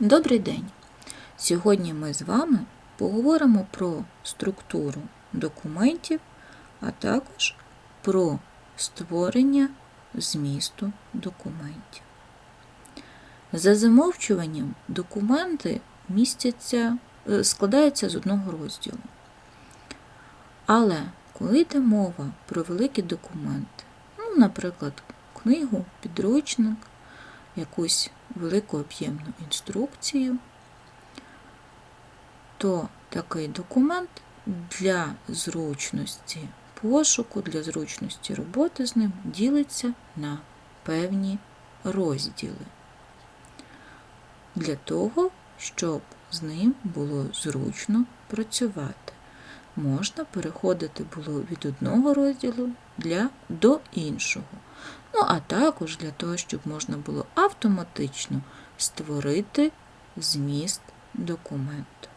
Добрий день! Сьогодні ми з вами поговоримо про структуру документів, а також про створення змісту документів. За замовчуванням документи містяться, е, складаються з одного розділу. Але коли йде мова про великі документи, ну, наприклад, книгу, підручник, якусь велику об'ємну інструкцію, то такий документ для зручності пошуку, для зручності роботи з ним ділиться на певні розділи. Для того, щоб з ним було зручно працювати. Можна переходити було від одного розділу для, до іншого. Ну, а також для того, щоб можна було автоматично створити зміст документу.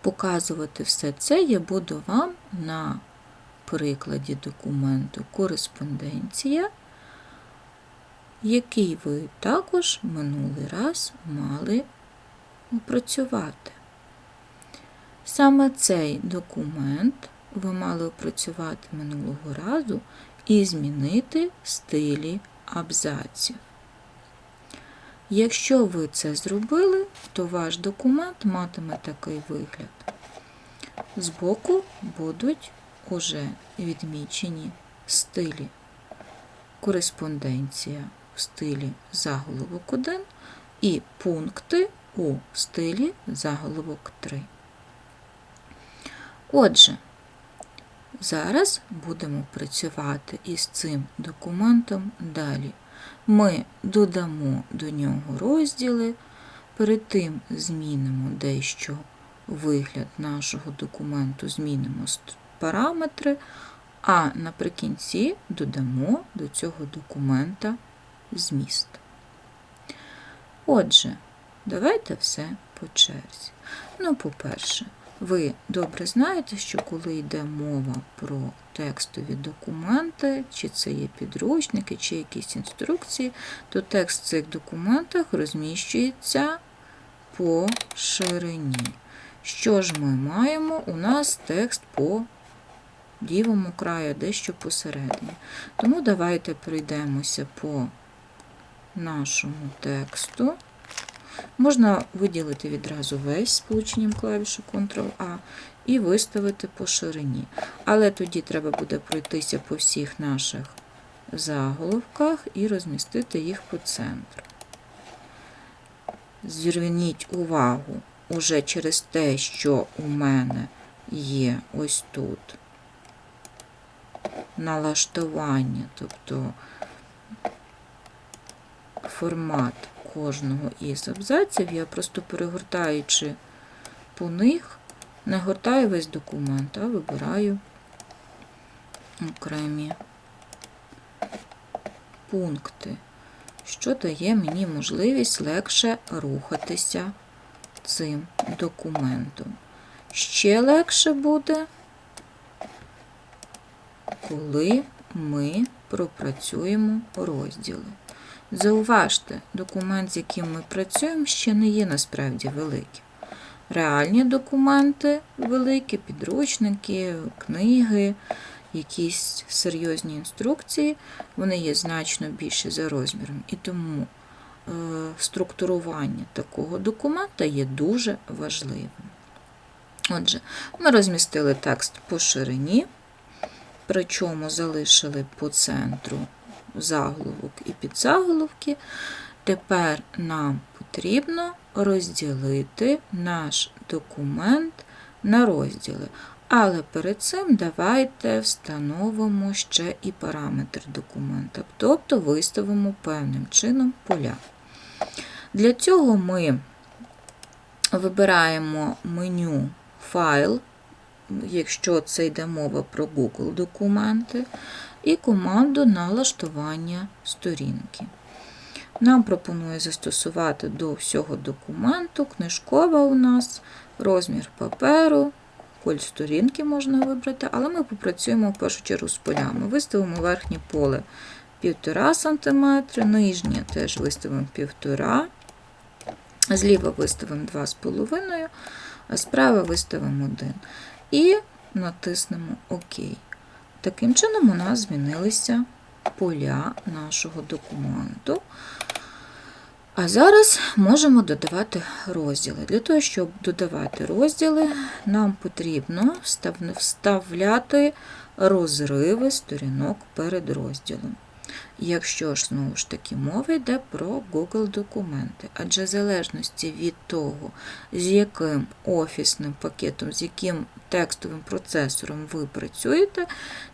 Показувати все це я буду вам на прикладі документу кореспонденція, який ви також минулий раз мали опрацювати. Саме цей документ ви мали опрацювати минулого разу і змінити стилі абзаців. Якщо ви це зробили, то ваш документ матиме такий вигляд. Збоку будуть уже відмічені стилі. Кореспонденція в стилі заголовок 1 і пункти у стилі заголовок 3. Отже, зараз будемо працювати із цим документом далі. Ми додамо до нього розділи, перед тим змінимо дещо вигляд нашого документу, змінимо параметри, а наприкінці додамо до цього документа зміст. Отже, давайте все по черзі. Ну, по-перше, ви добре знаєте, що коли йде мова про текстові документи, чи це є підручники, чи якісь інструкції, то текст в цих документах розміщується по ширині. Що ж ми маємо? У нас текст по лівому краю, дещо посередині. Тому давайте пройдемося по нашому тексту. Можна виділити відразу весь сполученням клавіші Ctrl-A і виставити по ширині. Але тоді треба буде пройтися по всіх наших заголовках і розмістити їх по центру. Зверніть увагу уже через те, що у мене є ось тут налаштування, тобто формат кожного із абзаців, я просто перегортаючи по них, не гортаю весь документ, а вибираю окремі пункти, що дає мені можливість легше рухатися цим документом. Ще легше буде, коли ми пропрацюємо розділи. Зауважте, документ, з яким ми працюємо, ще не є насправді великим. Реальні документи великі, підручники, книги, якісь серйозні інструкції, вони є значно більше за розміром. І тому е, структурування такого документа є дуже важливим. Отже, ми розмістили текст по ширині, причому залишили по центру заголовок і підзаголовки. Тепер нам потрібно розділити наш документ на розділи. Але перед цим давайте встановимо ще і параметр документа, тобто виставимо певним чином поля. Для цього ми вибираємо меню Файл, якщо це йде мова про Google документи і команду налаштування сторінки. Нам пропонує застосувати до всього документу, книжкова у нас, розмір паперу, коль сторінки можна вибрати, але ми попрацюємо в першу чергу з полями. Виставимо верхнє поле 1,5 см, нижнє теж виставимо 1,5 см. Зліва виставимо 2,5, а справа виставимо 1. І натиснемо ОК. Таким чином, у нас змінилися поля нашого документу. А зараз можемо додавати розділи. Для того, щоб додавати розділи, нам потрібно вставляти розриви сторінок перед розділом. Якщо ж, знову ж таки, мова йде про Google документи, адже в залежності від того, з яким офісним пакетом, з яким текстовим процесором ви працюєте,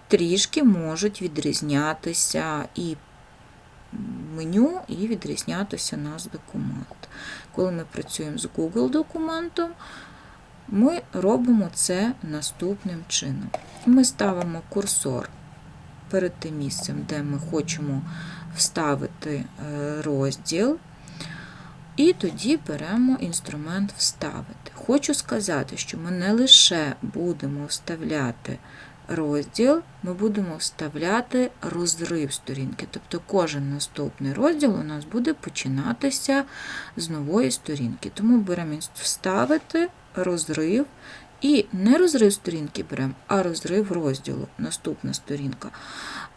трішки можуть відрізнятися і меню, і відрізнятися нас документ. Коли ми працюємо з Google документом, ми робимо це наступним чином. Ми ставимо курсор перед тим місцем, де ми хочемо вставити е, розділ, і тоді беремо інструмент Вставити. Хочу сказати, що ми не лише будемо вставляти розділ, ми будемо вставляти розрив сторінки. Тобто кожен наступний розділ у нас буде починатися з нової сторінки. Тому беремо вставити розрив. І не розрив сторінки беремо, а розрив розділу. Наступна сторінка.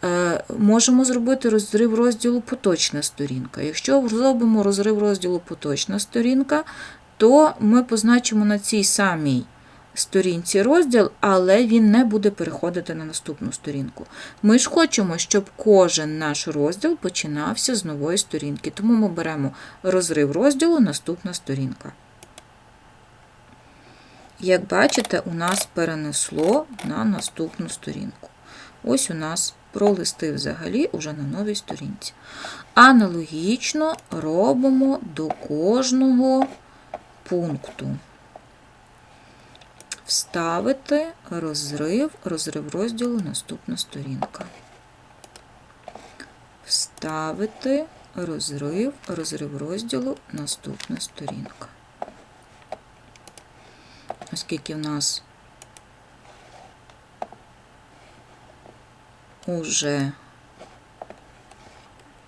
Е, Можемо зробити розрив розділу поточна сторінка. Якщо зробимо розрив розділу поточна сторінка, то ми позначимо на цій самій сторінці розділ, але він не буде переходити на наступну сторінку. Ми ж хочемо, щоб кожен наш розділ починався з нової сторінки. Тому ми беремо розрив розділу наступна сторінка. Як бачите, у нас перенесло на наступну сторінку. Ось у нас пролисти взагалі уже на новій сторінці. Аналогічно робимо до кожного пункту. Вставити розрив, розрив розділу наступна сторінка. Вставити розрив, розрив розділу наступна сторінка оскільки в нас вже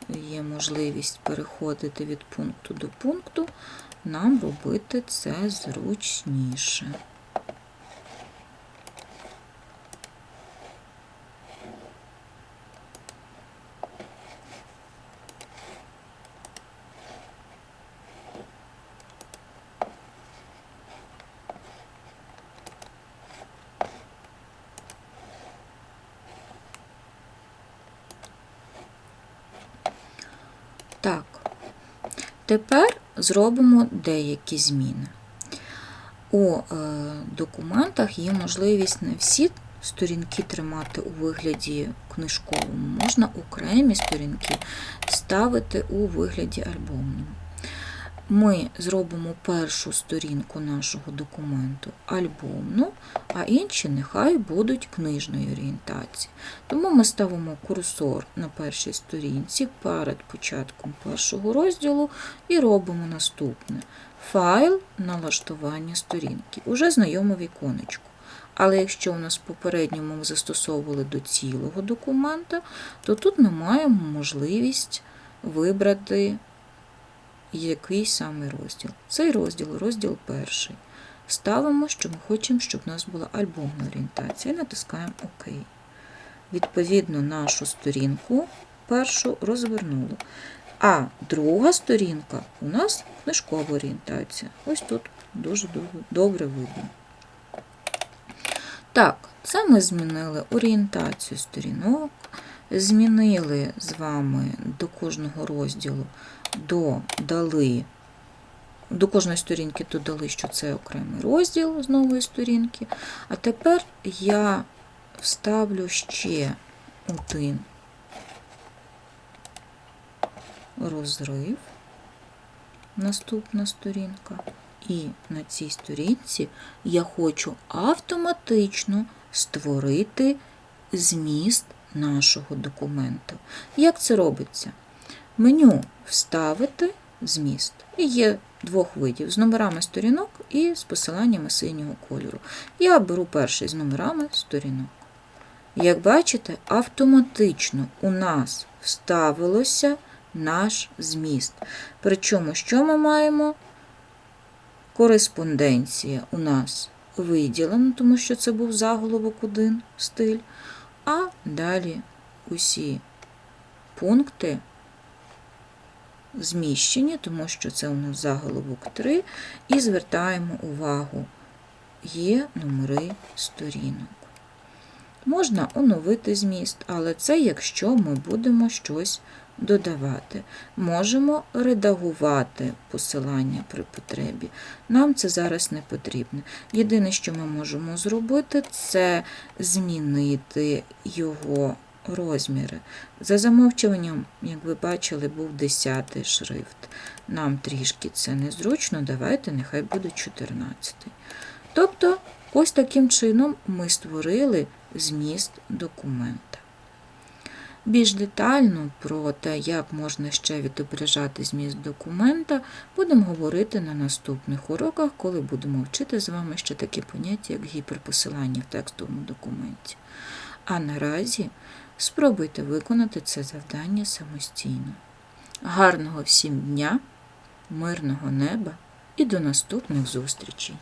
є можливість переходити від пункту до пункту, нам робити це зручніше. Так, тепер зробимо деякі зміни. У е, документах є можливість не всі сторінки тримати у вигляді книжковому, можна окремі сторінки ставити у вигляді альбомному ми зробимо першу сторінку нашого документу альбомну, а інші нехай будуть книжної орієнтації. Тому ми ставимо курсор на першій сторінці перед початком першого розділу і робимо наступне: файл налаштування сторінки. Уже знайоме віконечко. Але якщо у нас попередньо ми застосовували до цілого документа, то тут ми маємо можливість вибрати який саме розділ. Цей розділ розділ перший. Ставимо, що ми хочемо, щоб у нас була альбомна орієнтація, і натискаємо ОК. Відповідно, нашу сторінку першу розвернули. А друга сторінка у нас книжкова орієнтація. Ось тут дуже добре видно. Так, це ми змінили орієнтацію сторінок, змінили з вами до кожного розділу додали, до кожної сторінки додали, що це окремий розділ з нової сторінки. А тепер я вставлю ще один розрив, наступна сторінка. І на цій сторінці я хочу автоматично створити зміст нашого документу. Як це робиться? Меню Вставити зміст. І є двох видів: з номерами сторінок і з посиланнями синього кольору. Я беру перший з номерами сторінок. Як бачите, автоматично у нас вставилося наш зміст. Причому, що ми маємо? Кореспонденція у нас виділена, тому що це був заголовок один стиль. А далі усі пункти зміщені, тому що це у нас заголовок 3, і звертаємо увагу, є номери сторінок. Можна оновити зміст, але це якщо ми будемо щось додавати. Можемо редагувати посилання при потребі. Нам це зараз не потрібно. Єдине, що ми можемо зробити, це змінити його розміри. За замовчуванням, як ви бачили, був 10 шрифт. Нам трішки це незручно, давайте нехай буде 14. Тобто, ось таким чином ми створили зміст документа. Більш детально про те, як можна ще відображати зміст документа, будемо говорити на наступних уроках, коли будемо вчити з вами ще таке поняття, як гіперпосилання в текстовому документі. А наразі спробуйте виконати це завдання самостійно. Гарного всім дня, мирного неба і до наступних зустрічей!